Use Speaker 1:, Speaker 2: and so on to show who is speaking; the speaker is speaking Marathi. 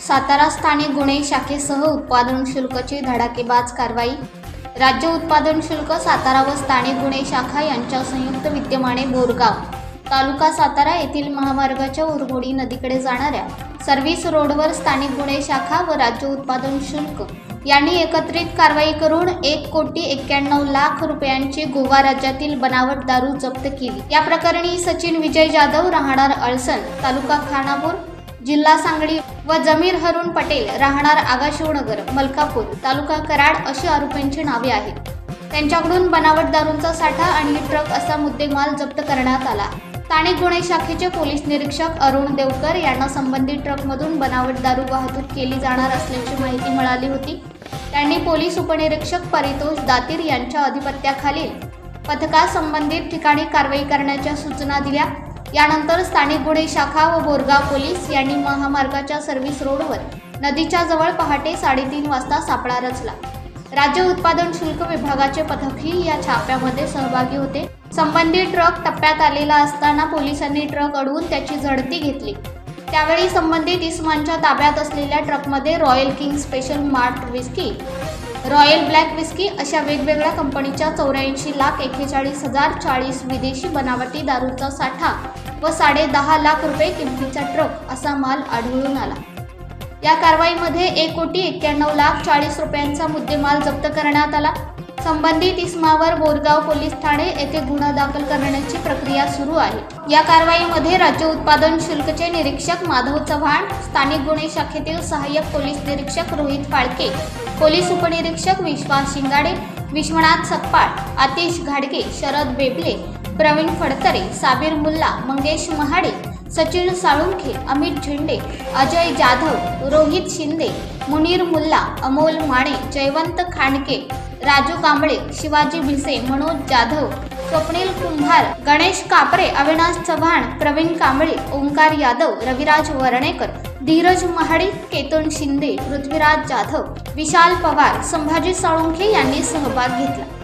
Speaker 1: सातारा स्थानिक गुन्हे शाखेसह उत्पादन शुल्कची धडाकेबाज कारवाई. राज्य उत्पादन शुल्क सातारा व स्थानिक गुन्हे शाखा यांच्या संयुक्त विद्यमाने बोरगाव. तालुका सातारा येथील महामार्गाच्या उरमोडी नदीकडे जाणाऱ्या सर्व्हिस रोडवर स्थानिक गुन्हे शाखा व राज्य उत्पादन शुल्क यांनी एकत्रित कारवाई करून एक कोटी एक्क्याण्णव लाख रुपयांची गोवा राज्यातील बनावट दारू जप्त केली. या प्रकरणी सचिन विजय जाधव राहणार अळसण तालुका खानापूर जिल्हा सांगली व जमीर हरुण पटेल राहणार आगाशिवनगर मलकापूर तालुका कराड अशी आरोपींची नावे आहेत. त्यांच्याकडून बनावट दारूंचा साठा आणि ट्रक असा मुद्देमाल जप्त करण्यात आला. स्थानिक गुन्हे शाखेचे पोलीस निरीक्षक अरुण देवकर यांना संबंधित ट्रकमधून बनावट दारू वाहतूक केली जाणार असल्याची माहिती मिळाली होती. त्यांनी पोलीस उपनिरीक्षक परितोष दातीर यांच्या अधिपत्याखालील पथकासंबंधित ठिकाणी कारवाई करण्याच्या सूचना दिल्या. यानंतर स्थानिक गुन्हे शाखा व बोरगाव पोलीस यांनी महामार्गाच्या सर्व्हिस रोडवर नदीच्या जवळ पहाटे साडेतीन वाजता सापळा रचला. राज्य उत्पादन शुल्क विभागाचे पथकही या छाप्यामध्ये सहभागी होते. संबंधित ट्रक टप्प्यात आलेला असताना पोलिसांनी ट्रक अडवून त्याची झडती घेतली. त्यावेळी संबंधित इस्मानच्या ताब्यात असलेल्या ट्रकमध्ये royal king special mart whisky royal black whisky अशा वेगवेगळ्या कंपनीच्या चौऱ्याऐंशी लाख एक्केचाळीस हजार चाळीस विदेशी बनावटी दारूचा साठा व साडे दहा लाख रुपये किमतीचा ट्रक असा माल आढळून आला. या कारवाईमध्ये एक कोटी एक्क्याण्णव लाख चाळीस रुपयांचा मुद्देमाल जप्त करण्यात आला. संबंधित इस्मावर बोरगाव पोलीस ठाणे येथे गुन्हा दाखल करण्याची प्रक्रिया सुरू आहे. या कारवाईमध्ये राज्य उत्पादन शुल्कचे निरीक्षक माधव चव्हाण स्थानिक गुन्हे शाखेतील सहाय्यक पोलीस निरीक्षक रोहित फाळके पोलीस उपनिरीक्षक विश्वास शिंगाडे विश्वनाथ सकपाळ आतिश घाडगे शरद बेबले प्रवीण फडतरे साबीर मुल्ला मंगेश महाडे सचिन साळुंखे अमित झेंडे अजय जाधव रोहित शिंदे मुनीर मुल्ला अमोल माने जयवंत खांडके राजू कांबळे शिवाजी भिसे मनोज जाधव स्वप्नील कुंभार गणेश कापरे अविनाश चव्हाण प्रवीण कांबळे ओंकार यादव रविराज वर्णेकर धीरज महाडी केतन शिंदे पृथ्वीराज जाधव विशाल पवार संभाजी साळुंखे यांनी सहभाग घेतला.